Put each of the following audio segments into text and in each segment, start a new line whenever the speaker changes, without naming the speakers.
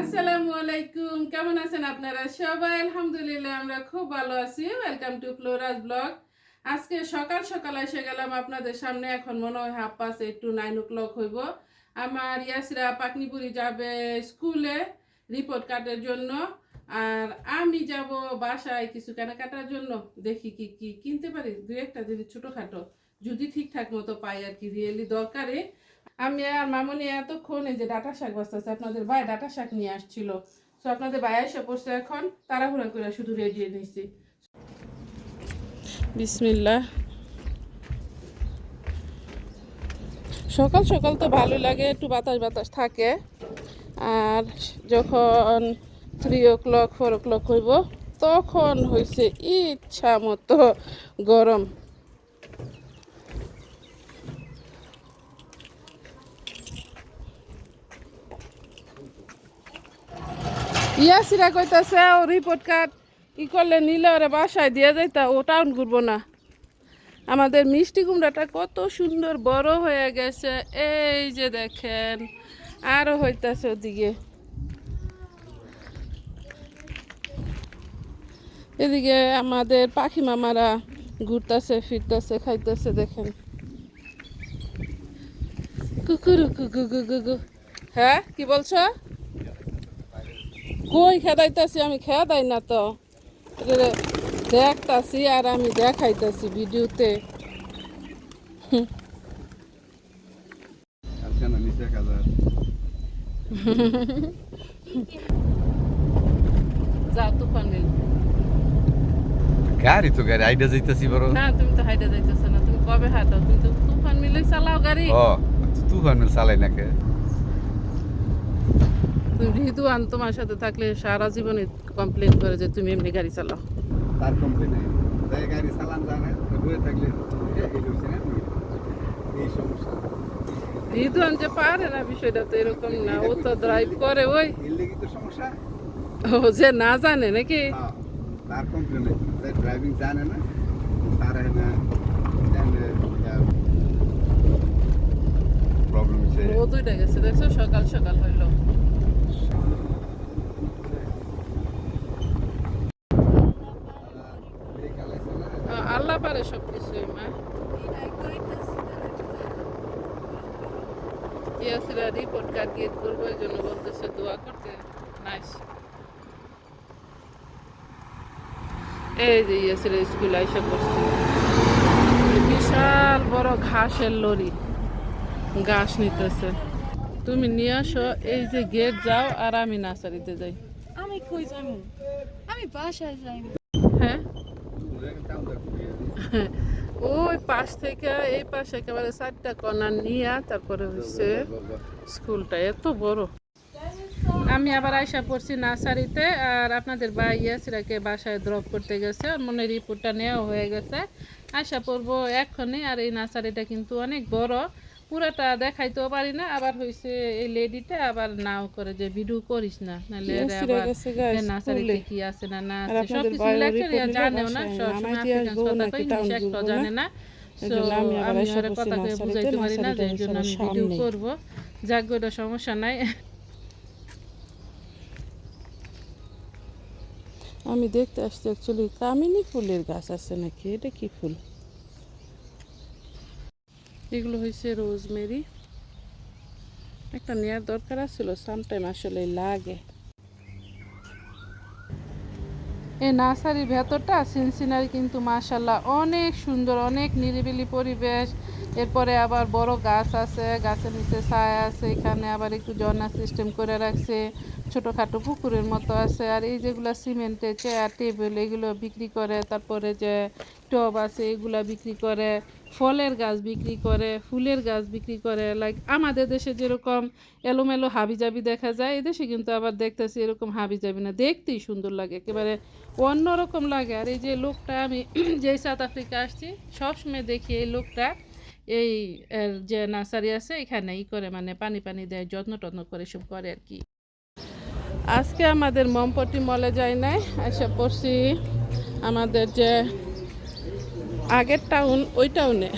আসসালামু আলাইকুম, কেমন আছেন আপনারা সবাই? আলহামদুলিল্লাহ, আমরা খুব ভালো আছি। ওয়েলকাম টু ফ্লোরাজ ব্লগ আজকে সকাল সকাল এসে গেলাম আপনাদের সামনে। এখন মনে হয় হাফ পাস একটু নাইন ও ক্লক হইব। আমার ইয়াসরা পাকনিপুরি যাবে স্কুলে রিপোর্ট কার্ডের জন্য। আর আমি যাব বাসায় কিছু কেনাকাটার জন্য। দেখি কি কি কিনতে পারি। দু একটা যদি ছোটোখাটো, যদি ঠিকঠাক মতো পাই আর কি রিয়েলি দরকারে। আমি আর মামনি এতক্ষণ এই যে ডাটা শাক বাঁচতেছে, আপনাদের ভাই ডাটা শাক নিয়ে আসছিল। তো আপনাদের ভাই এসে পড়ছে এখন, তাড়াহুড়া করে শুধু রেডি নিয়েছি বিসমিল্লা সকাল সকাল তো ভালো লাগে, একটু বাতাস বাতাস থাকে। আর যখন three o'clock four o'clock হইব, তখন হয়েছে ইচ্ছা মতো গরম। ইয়াসিরা কইতাছে, ও রিপোর্ট কার্ড ই করলে নিলে ওরা বাসায় দিয়ে যাইতা, ও টাউন ঘুরবো না। আমাদের মিষ্টি কুমড়াটা কত সুন্দর বড় হয়ে গেছে, এই যে দেখেন, আরও হইতাছে ওদিকে। এদিকে আমাদের পাখি মামারা ঘুরতেছে, ফিরতেছে, খাইতেছে, দেখেন। কুকুরু কুকু কুকু কু হ্যাঁ কি বলছো? কই খেদাইতাছি? আমি খেদাই না তো। দেখতাছি আর আমি দেখাইতাছি ভিডিওতে।
না
যা তুফান মিল
গাড়ি তো গাড়ি আইডা যাইতাছি বড়
না তুমি তো হাইটে যাইতেছো না। তুমি কবে হাঁটো? তুমি তো তুফান মিলে চালাও গাড়ি।
ও তুফান মিল চালাই নাকে
তুমি রিদুয়ান তোমার সাথে থাকলে সারা জীবনে কমপ্লেন করে যে তুমি এমনি গাড়ি চালাও।
তার কমপ্লেন নাই। তাই গাড়ি চালান জানে থাকলে এই সমস্যা।
রিদুয়ান যে পারে না বিষয়টা তো এরকম না। ও তো ড্রাইভ করে ওই।
তো সমস্যা।
ও যে না জানে নাকি?
হ্যাঁ, তার কমপ্লেন নাই। ড্রাইভিং জানে না তার না প্রবলেম হচ্ছে
ও দুইটা গেছে দেখছ? সকাল সকাল হইল। আল্লাহ পারে সব কিছুই মা রিপোর্ট কার্ড গেট করব, এই জন্য বলতেছে দোয়া করতে। নাইস এই যে ইয়াসিরা স্কুল আইসা করছে বিশাল বড় ঘাসের লরি। ঘাস নিতেছে। তুমি নিয়ে আসো এই যে গেট যাও আর আমি নার্সারিতে যাই।
আমি কই যাব আমি বাসায় যাই
হ্যাঁ? ওই পাশ থেকে এই পাশে একেবারে চারটা কর্নার নিয়ে তারপরে হচ্ছে স্কুলটা এত বড়। আমি আবার আয়সা পড়ছি নার্সারিতে আর আপনাদের ভাই ইয়াসিরাকে বাসায় ড্রপ করতে গেছে ওর মনে রিপোর্টটা নেওয়া হয়ে গেছে। আশা পড়ব এক্ষণে আর এই নার্সারিটা কিন্তু অনেক বড়। পুরাটা দেখাইতেও পারি না আবার হয়েছে এই লেডিটা আবার নাও করে যে ভিডিও করিস না। নাহলে আবার নার্সারিতে কি আছে না না আছে
report নিলে
জানেও না আফ্রিকান কথা ইংলিশ একটা জানে
না? জন্য আমি
কথা কয়ে বুঝাইতে পারি না যে জন্য আমি ভিডিও
সামনেই।
করব। যাক ওটা সমস্যা নাই।
আমি দেখতে আসছি অ্যাকচুয়ালি কামিনী ফুলের গাছ আছে নাকি? এটা কি ফুল?
এগুলো হয়েছে রোজমেরি।
একটা নেওয়ার দরকার আছিল সামটাইম আসলে লাগে।
এই নার্সারির ভেতরটা সিনসিনারি কিন্তু মাশাল্লাহ অনেক সুন্দর, অনেক নিরিবিলি পরিবেশ। এরপরে আবার বড় গাছ আছে, গাছের নিচে ছায়া আছে, এখানে আবার একটু ঝর্ণা সিস্টেম করে রাখছে। ছোটোখাটো পুকুরের মতো আছে, আর এই যেগুলো সিমেন্টের চেয়ার টেবিল এগুলো বিক্রি করে, তারপরে যে টব আছে, এগুলা বিক্রি করে। ফলের গাছ বিক্রি করে, ফুলের গাছ বিক্রি করে। লাইক আমাদের দেশে যেরকম এলোমেলো হাবিজাবি দেখা যায় এদেশে কিন্তু আবার দেখতেছি এরকম হাবিজাবি না। দেখতেই সুন্দর লাগে, একেবারে অন্যরকম লাগে। আর এই যে লোকটা, আমি যেই সাউথ আফ্রিকা আসছি, সবসময় দেখি এই লোকটা, এই যে নার্সারি আছে, এখানে ই করে মানে পানি পানি দেয়, যত্ন টত্ন করে সব করে আর কি।
আজকে আমাদের মমপটি মলে যায় নাই, এসে পড়ছি আমাদের যে আগের টাউন ওই টাউনে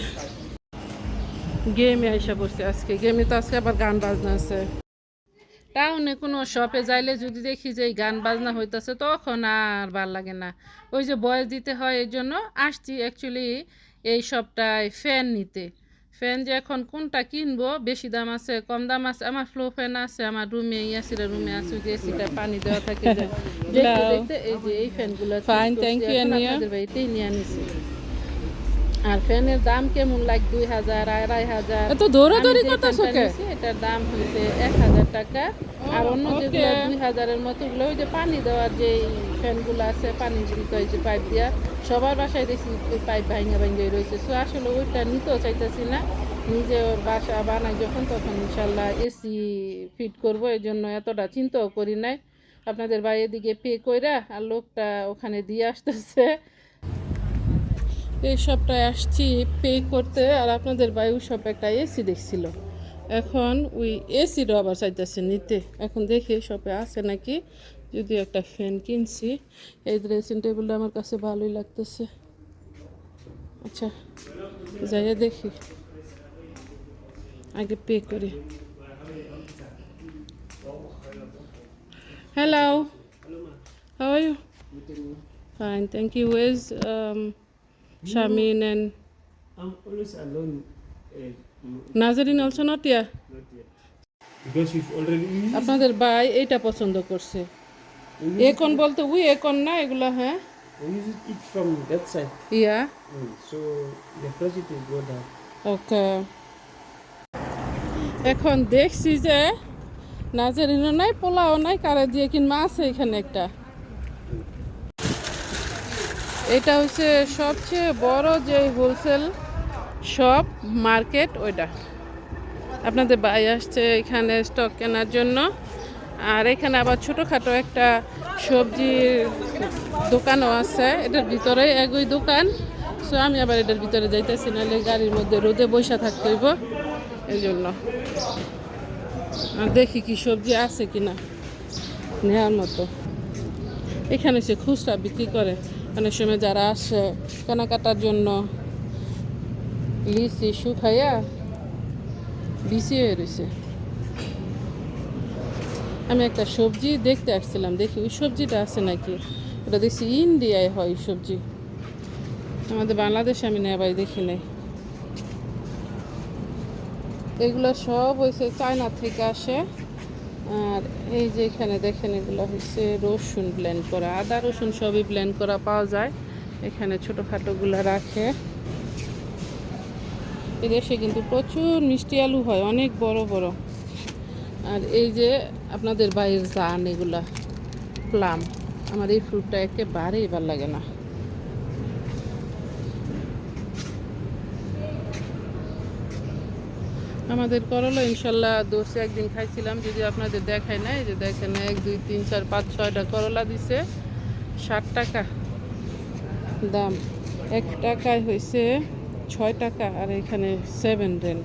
গেমে এসে পড়ছি আজকে। গেমে তো আজকে আবার গান বাজনা আছে। টাউনে কোনো শপে যাইলে যদি দেখি যে এই গান বাজনা হইতেছে তখন আর ভালো লাগে না। ওই যে বয়স দিতে হয় এই জন্য আসছি অ্যাকচুয়ালি এই শপটায় ফ্যান নিতে। ফ্যান যে এখন কোনটা কিনবো বেশি দাম আছে কম দাম আছে আমার ফ্লো ফ্যান আছে আমার রুমে ইয়াসিরা রুমে আছে যে এসিটা পানি দেওয়া থাকে যে। দেখতে দেখতে এই যে এই ফ্যানগুলো
thank you, Ania.
এটাই নিয়ে আনিছি। আর ফ্যানের দাম কেমন? লাগ দুই হাজার আড়াই হাজার।
এত দৌড়াদৌড়ি করতেছো কে?
এটার দাম হচ্ছে এক হাজার টাকা। আর অন্য. যেগুলো দুই হাজারের মতো ওগুলো ওই যে পানি দেওয়ার যে ফ্যানগুলো আছে পানি দিতে হয় যে পাইপ দিয়া সবার বাসায় দেখছি ওই পাইপ ভাঙা ভাঙা রয়েছে। সো আসলে ওইটা নিতেও চাইতেছি না। নিজে ওর বাসা বানাই যখন তখন ইনশাল্লাহ এসি ফিট করব এই জন্য এতটা চিন্তাও করি নাই। আপনাদের ভাই দিকে পে কইরা আর লোকটা ওখানে দিয়ে আসতেছে।
এই সবটায় আসছি, পে করতে, আর আপনাদের বায়ু সব একটা এসি দেখছিল। এখন ওই এসিরও আবার চাইতেছে নিতে। এখন দেখি শপে আছে নাকি। যদি একটা ফ্যান কিনছি। এই ড্রেসিং টেবিলটা আমার কাছে ভালোই লাগতেছে। আচ্ছা যাইয়া দেখি। আগে পে করি। Hello you fine thank you wedge Shamin and
I'm always alone. Uh,
Nazarin also not here.
not yet. Because we've already
আপনাদের ভাই এইটা পছন্দ করছে
use,
এখন বলতে উই এখন না এগুলো হ্যাঁ
we use it from that side.
Yeah
Mm. So the price will go down.
ওকে এখন দেখছি যে নাজারিনও নাই পোলাও নাই কারে দিয়ে কিনবা আছে এখানে একটা এটা হচ্ছে সবচেয়ে বড় যে হোলসেল শপ মার্কেট ওইটা। আপনাদের ভাই আসছে এখানে স্টক কেনার জন্য। আর এখানে আবার ছোটোখাটো একটা সবজির দোকানও আছে। এটার ভিতরে একই দোকান। সো আমি আবার এটার ভিতরে যাইতেছি, নাহলে গাড়ির মধ্যে রোদে বসে থাকতে হইব। এই জন্য দেখি কি সবজি আছে কিনা। নেওয়ার মতো। এখানে সে খুচরা বিক্রি করে। অনেক সময় যারা আসে কেনাকাটার জন্য লিচি শুকাইয়া বিসি হয়ে রয়েছে আমি একটা সবজি দেখতে আসছিলাম, দেখি ওই সবজিটা আছে নাকি? ওটা দেখছি ইন্ডিয়ায় হয় সবজি। আমাদের বাংলাদেশে আমি নেবাই দেখি নাই। এগুলো সব হয়েছে চায়না থেকে আসে। আর এই যে এখানে দেখেন, এগুলো হচ্ছে রসুন ব্লেন্ড করা। আদা, রসুন সবই ব্লেন্ড করা পাওয়া যায়। এখানে ছোটোখাটোগুলো রাখে। এই দেশে কিন্তু প্রচুর মিষ্টি আলু হয়, অনেক বড় বড়। আর এই যে আপনাদের বাইরের জান, এগুলা প্লাম আমার এই ফ্রুটটা একেবারেই ভালো লাগে না। আমাদের করলা, ইনশাল্লাহ দোষে একদিন খাইছিলাম, যদি আপনাদের দেখায় না এই যে দেখেন এক, দুই, তিন, চার, পাঁচ, ছয়টা করলা দিছে, ষাট টাকা দাম। এক টাকায় হয়েছে ছয় টাকা, আর এখানে সেভেন রেন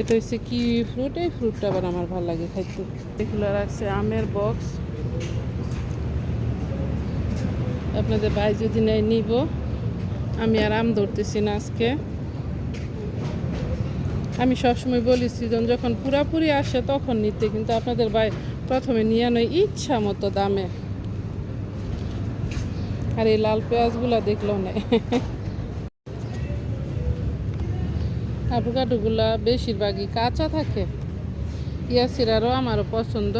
এটা হচ্ছে কি ফ্রুট এই ফ্রুটটা আবার আমার ভালো লাগে খাইতে। এগুলো রাখছে আমের বক্স আপনাদের ভাই যদি নেয়, নিব। আমি আর আম ধরতেছি না আজকে। আমি সবসময় বলি, সিজন যখন পুরাপুরি আসে তখন নিতে, কিন্তু আপনাদের ভাই প্রথমে নিয়ে নয় ইচ্ছা মতো দামে। আর এই লাল পেঁয়াজগুলো দেখল না অ্যাভোকাডোগুলা বেশিরভাগই কাঁচা থাকে। ইয়াসিরারও আমারও পছন্দ।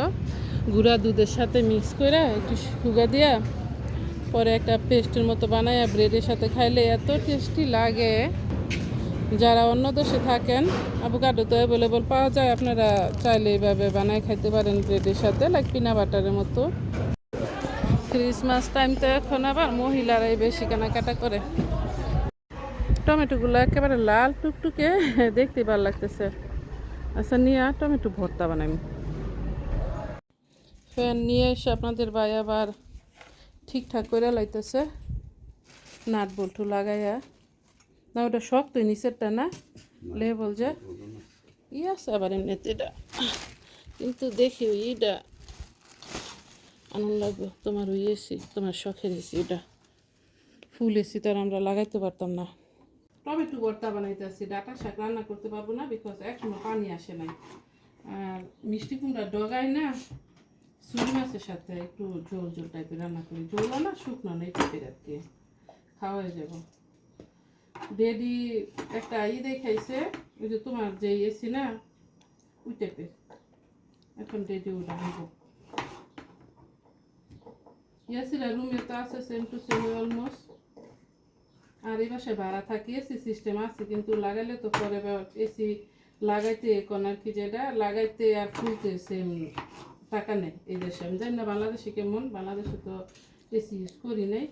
গুঁড়া দুধের সাথে মিক্স করে একটু সুগা দিয়া পরে একটা পেস্টের মতো বানায় ব্রেডের সাথে খাইলে এত টেস্টি লাগে। যারা অন্য দেশে থাকেন অ্যাভোকাডো তো অ্যাভেলেবল পাওয়া যায়, আপনারা চাইলে এইভাবে বানায় খাইতে পারেন ব্রেডের সাথে লাইক পিনা বাটারের মতো। ক্রিসমাস টাইম তো এখন আবার মহিলারাই বেশি কেনাকাটা করে। টমেটোগুলো একেবারে লাল টুকটুকে, দেখতে ভালো লাগতেছে। আচ্ছা নিয়ে টমেটো ভর্তা বানাই। ফ্যান নিয়ে এসে আপনাদের ভাই আবার ঠিকঠাক করে লাইতেছে। নাট বল্টু লাগাইয়া। না, ওটা শক্ত নিচেরটা না লেবল যে। ই আছে আবার এমনিতে এটা। কিন্তু দেখি ইটা। আনন্দ লাগবে, তোমার ওই এসি তোমার শখের এসি এটা। ফুল এসি তো আর আমরা লাগাইতে পারতাম না। টমেটো ভর্তা বানাইতেছি, ডাটা শাক রান্না করতে পারব না বিকজ এখনও পানি আসে নাই। আর মিষ্টি কুমড়া ডগায় না সুই মাছের সাথে একটু ঝোল ঝোল টাইপের রান্না করি। ঝোল না শুকনো না, এই টাইপের আর কি। খাওয়া যাব। ডেডি একটা ই দেখাইছে, ওই যে তোমার যে এসি না টাইপের এখন ডেডি ওটা হইব ইয়াসিরা রুমে তো আছে সেম টু সেম অলমোস্ট আর এই বাসায় ভাড়া থাকি, এসি সিস্টেম আছে, কিন্তু লাগাইলে তো পরে এসি লাগাইতে এখন আর কি যেটা, লাগাইতে আর খুলতে সেম টাকা নেই এই দেশে। আমি জানি না বাংলাদেশে কেমন, বাংলাদেশে তো এসি ইউজ করি নাই।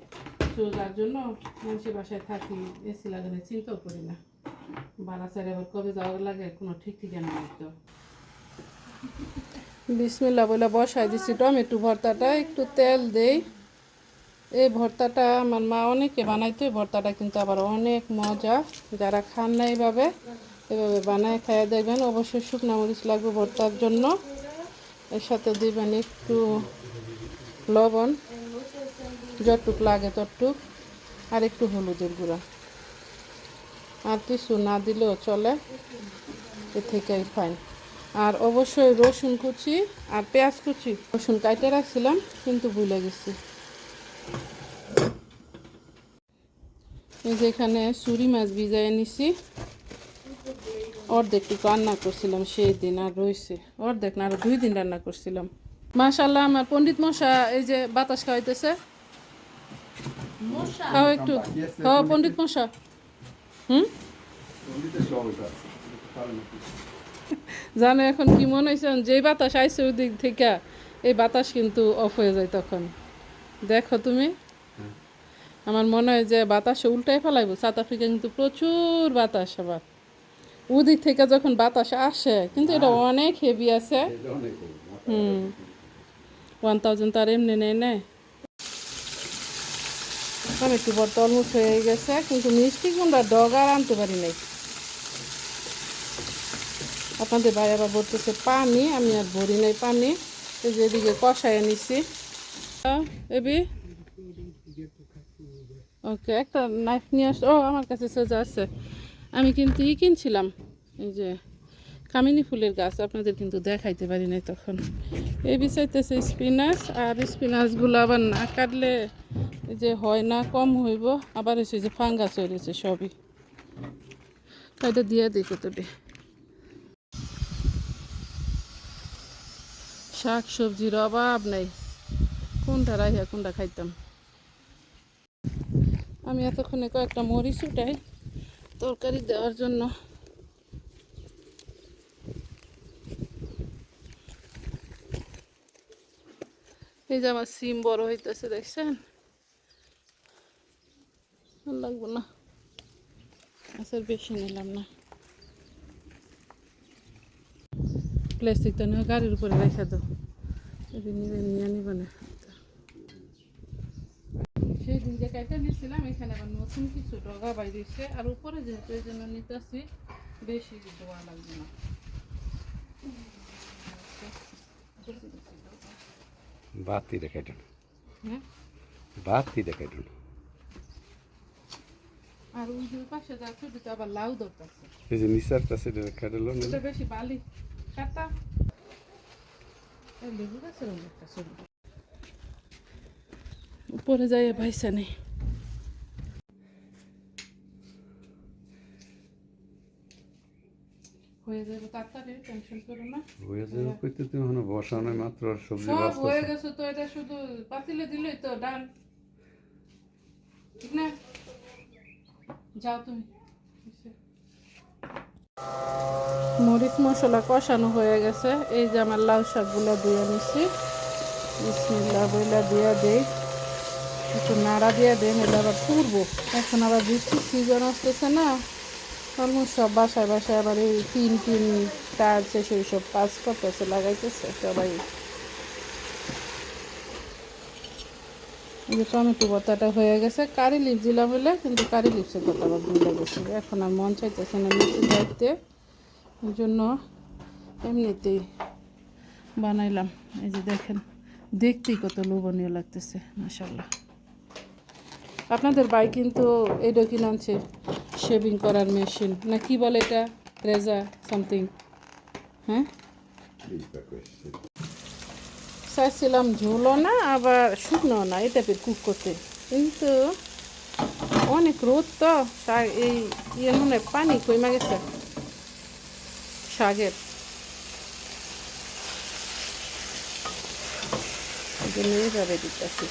তো যার জন্য মানুষের বাসায় থাকি এসি লাগানোর চিন্তাও করি না। ছাড়া আবার কবে যাওয়ার লাগে, কোনো ঠিক ঠিকানা নেই তো। বিসমিল্লা বলে বসাই দিছি, টমেটো ভর্তাটা, একটু তেল দেই। এই ভর্তাটা আমার মা অনেকে বানাইতো ভর্তাটা কিন্তু আবার অনেক মজা। যারা খান না এইভাবে, এভাবে বানায় খাইয়ে দেখবেন, অবশ্যই শুকনো মরিচ লাগবে ভর্তার জন্য। এর সাথে দিবেন একটু লবণ। যতটুক লাগে ততটুক, আর একটু হলুদের গুঁড়া। আর কিছু না দিলেও চলে, এ থেকেই ফাইন আর অবশ্যই রসুন কুচি আর পেঁয়াজ কুচি। রসুন কাইটে রাখছিলাম, কিন্তু ভুলে গেছি। এই যে এখানে সুরি মাছ ভিজাই নিছি। অর্ধেক অর্ধেকটুকু রান্না করছিলাম সেই দিন আর রয়েছে অর্ধেক না, আরও দুই দিন রান্না করছিলাম। মাশাল্লাহ আমার পণ্ডিত মশা এই যে বাতাস খাওয়াইতেছে। খাও একটু। খাও পণ্ডিত মশা। হুম? জানো এখন কি মনে হয়েছে? যেই বাতাস আইসে ওই দিক থেকে এই বাতাস কিন্তু অফ হয়ে যায় তখন। দেখো তুমি। আমার মনে হয় যে বাতাসে উল্টাই ফেলাইব। সাউথ আফ্রিকা কিন্তু প্রচুর বাতাস আবার। ওদিক থেকে যখন বাতাস আসে কিন্তু এটা অনেক হেভি আছে। হুম। ওয়ান থাউজেন্ড তার এমনি নেই। নেয় একটু বর্ত অলমোস্ট হয়ে গেছে, কিন্তু মিষ্টি কুমড়া ডগ আর আনতে পারি নাই। আপনাদের ভাই আবার বলতেছে, পানি, আমি আর ভরি নাই পানি। এই যে কষায় নিছি এবি? ওকে, একটা নাইফ নিয়ে আস, ও, আমার কাছে সোজা আছে। আমি কিন্তু ই কিনছিলাম, এই যে কামিনী ফুলের গাছ আপনাদের কিন্তু দেখাইতে পারি নাই তখন। এই বিষয়তেছে স্পিনাচ, আর স্পিনাচগুলো আবার না কাটলে যে হয় না, কম হইব, আবার এসে যে ফাঙ্গাস হয়ে গেছে সবই। তো দিয়ে দিই কতটি শাক সবজির অভাব নেই। কোনটা রাইহা কোনটা খাইতাম? আমি এতক্ষণে কয়েকটা মরিচ উঠাই, তরকারি দেওয়ার জন্য। এই যে আমার সিম বড় হইতেছে, দেখছেন? লাগবো না। আচ্ছা বেশি নিলাম না। প্লাস্টিকটা নিয়ে গাড়ির উপরে রেখে দাও। যদি নিবে, নিয়ে নিবে না। সেই দিন যে কাইটা নিয়েছিলাম, এখানে আবার নতুন কিছু ডগা বাইরেছে আর উপরে যেহেতু এই জন্য নিতেছি, বেশি দেওয়া লাগবে না।
বাতি দেখাইতেন
হ্যাঁ?
বাতি দেখাইতেন
আর ওই যে পাশে যা ছোট আবার লাউ দরকারছে
এই যে নিচার কাছে কাটালো
এটা বেশি বালি কাটা। লেবু গাছের একটা উপরে যাই ভাইসা নেই হয়ে যাবে তাড়াতাড়ি টেনশন করো না।
হয়ে যাবে কইতে তুমি এখন বসানো মাত্র আর সবজি
সব হয়ে গেছে তো এটা শুধু পাতিলে দিলেই তো ডান ঠিক না? যাও তুমি। মরিচ মশলা কষানো হয়ে গেছে। এই যে আমার লাউ শাকগুলো দিয়ে নিচ্ছি বিসমিল্লা বইলা দিয়ে দেই। একটু নাড়া দিয়ে দেন এটা আবার পুরবো। এখন আবার বৃষ্টির সিজন আসতেছে না। সব বাসায় বাসায় আবার এই তিন তিন টার্চে সেই সব কাজ করতেছে, লাগাইতেছে, সবাই। এই যে টমেটো ভর্তাটা হয়ে গেছে, কারি লিপ দিলাম বলে কিন্তু কারি লিপসের কথা আবার ভুলে গেছে। এখন আর মন চাইতেছে না দায়িত্বে ওই জন্য এমনিতেই বানাইলাম। এই যে দেখেন, দেখতেই কত লোভনীয় লাগতেছে মাসাল্লাহ আপনাদের ভাই কিন্তু এটা কিনে আনছে। শেভিং করার মেশিন না কি বলে এটা? রেজা সামথিং হ্যাঁ? চাইছিলাম ঝোলও না, আবার শুকনো না, এই টাইপের কুক করতে। কিন্তু অনেক রোদ তো, শাক এই ইয়ে মনে পানি কমে গেছে। শাকের। এইভাবে দিতেছি।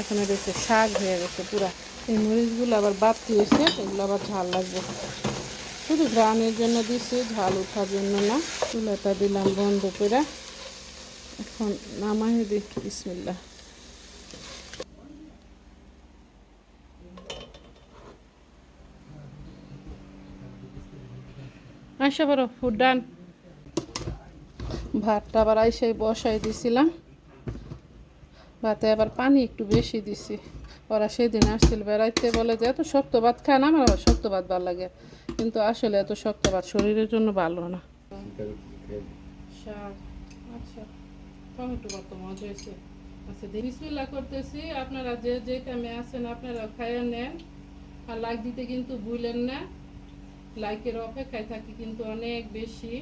এখন এটা হচ্ছে শাক হয়ে গেছে পুরা। এই মরিচগুলো আবার বাড়তি হয়েছে, এগুলো আবার ঝাল লাগবে। শুধু গ্রানের জন্য দিছি, ঝাল ওঠার জন্য না। চুলাটা দিলাম বন্ধ করে। এখন নামাই দিই বিসমিল্লা আইসা ডান ভাতটা আবার আইসাই বসাই দিছিলাম। ভাতে আবার পানি একটু বেশি দিছি। ওরা সেদিন আসছিল বেড়াইতে বলে যে, এত শক্ত ভাত খায় না, আমার আবার শক্ত ভাত ভালো লাগে। কিন্তু আসলে এত শক্ত ভাত শরীরের জন্য ভালো না। আচ্ছা টমেটো কত মজা হয়েছে। আচ্ছা বিসমিল্লা করতেছি, আপনারা যে যে কামে আছেন আপনারা খাইয়ে নেন। আর লাইক দিতে কিন্তু ভুলেন না। লাইকের অপেক্ষায় থাকি কিন্তু অনেক বেশি।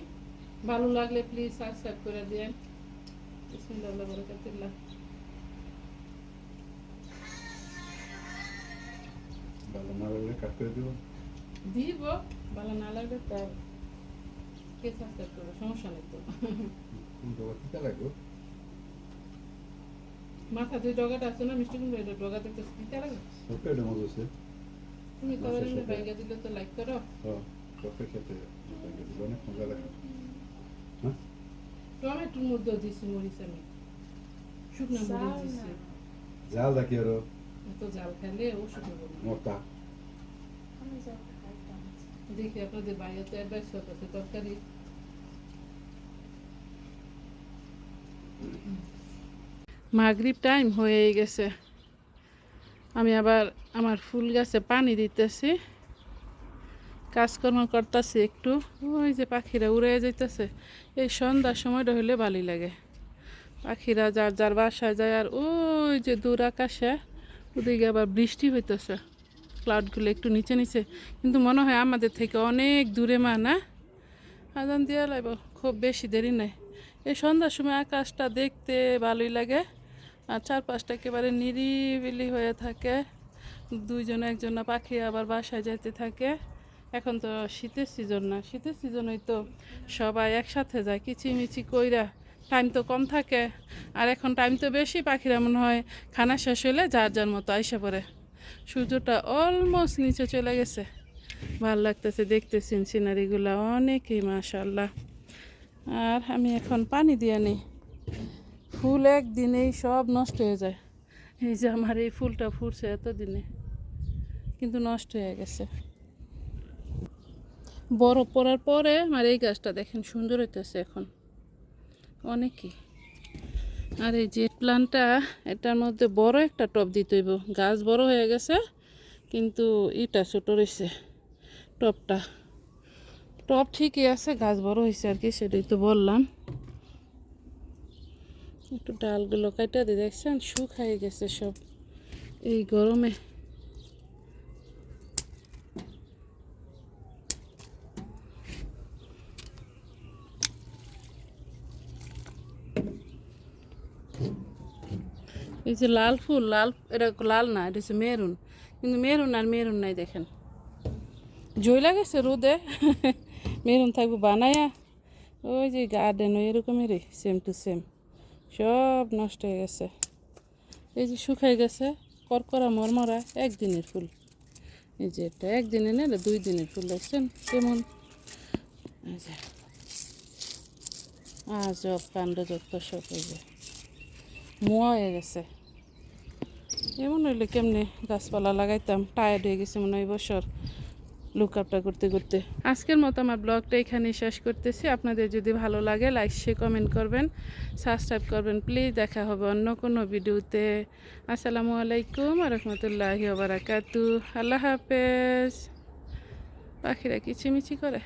ভালো লাগলে প্লিজ সাবস্ক্রাইব করে দেন। বিসমিল্লাহ Barkatullah
Bello male le carte di
দিব ভালো না লাগলে তার কে সাবস্ক্রাইব করবে সমস্যা নেই তো
ti leggo?
মাথা যে ডগাটা আছে না মিষ্টি কুমড়ো এটা ডগা দেখতে দিতে লাগে
Non credo molto sì.
তুমি কবে
সাথে।
দিলে তো লাইক করো
te non tengo di buone con Eh?
টমেটোর মধ্যে দিছি মরিচ আমি শুকনো মরিচ দিছি
Zalda quiero.
এত জাল খেলে ওষুধ হবে না
morta.
দেখি আপনাদের অ্যাডভাইস করতেছে তরকারি। মাগরিব টাইম হয়ে গেছে। আমি আবার আমার ফুল গাছে পানি দিতেছি। কাজকর্ম করতেছি একটু। ওই যে পাখিরা উড়ে যাইতেছে। এই সন্ধ্যার সময়টা হলে ভালোই লাগে। পাখিরা যার যার বাসায় যায় আর ওই যে দূর আকাশে, ওদিকে আবার বৃষ্টি হইতেছে। ক্লাউডগুলো একটু নিচে নিচে। কিন্তু মনে হয় আমাদের থেকে অনেক দূরে মা, না? আজান দিয়ে লাগবে খুব বেশি দেরি নাই। এই সন্ধ্যার সময় আকাশটা দেখতে ভালোই লাগে। আর চারপাশটা একেবারে নিরিবিলি হয়ে থাকে। দুইজন, একজন পাখি আবার বাসায় যেতে থাকে। এখন তো শীতের সিজন না। শীতের সিজনেই তো সবাই একসাথে যায় কিচিমিচি কইরা। টাইম তো কম থাকে। আর এখন টাইম তো বেশি পাখিরা মনে হয় খানা শেষ হলে যার যার মতো আইসা পড়ে। সূর্যটা অলমোস্ট নিচে চলে গেছে। ভালো লাগতেছে দেখতেছেন সিনারিগুলো অনেকই মাশাল্লাহ আর আমি এখন পানি দিয়ে নিই। ফুল একদিনেই সব নষ্ট হয়ে যায়। এই যে আমার এই ফুলটা ফুটছে এতদিনে, কিন্তু নষ্ট হয়ে গেছে। বরফ পড়ার পরে আমার এই গাছটা দেখেন, সুন্দর হইতেছে এখন। অনেকই। আর এই জেট প্লান্টটা, এটার মধ্যে বড় একটা টপ দিতে হইব। গাছ বড় হয়ে গেছে, কিন্তু ইটা ছোট রয়েছে টপটা। টপ ঠিকই আছে, গাছ বড় হয়েছে আর কি, সেটাই তো বললাম। একটু ডালগুলো কাটা দিয়ে দেখছেন শুকাই গেছে সব। এই গরমে এই যে লাল ফুল, লাল, এটা লাল না, এটা হচ্ছে মেরুন। কিন্তু মেরুন আর মেরুন নাই দেখেন। জয়লা গেছে রোদে। মেরুন থাকব বানায়া। ওই যে গার্ডেন ওই এরকমেরই সেম টু সেম সব নষ্ট হয়ে গেছে। এই যে শুকাই গেছে করকরা মরমরা, একদিনের ফুল। এই যে এটা একদিনে নেলে দুই দিনের ফুল, দেখছেন? কেমন? আজব কাণ্ড যত সব, এই যে। মোয়া হয়ে গেছে। এমন হইলে কেমনে গাছপালা লাগাইতাম টায়ার্ড হয়ে গেছে মনে হয় বছর লুক আপটা করতে করতে। আজকের মতো আমার ব্লগটা এখানে শেষ করতেছি। আপনাদের যদি ভালো লাগে লাইক শেয়ার কমেন্ট করবেন সাবস্ক্রাইব করবেন। প্লিজ দেখা হবে অন্য কোনো ভিডিওতে। আসসালামু আলাইকুম রহমতুল্লাহি বারাকাতু আল্লাহ হাফেজ। পাখিরা কিচিমিচি করে।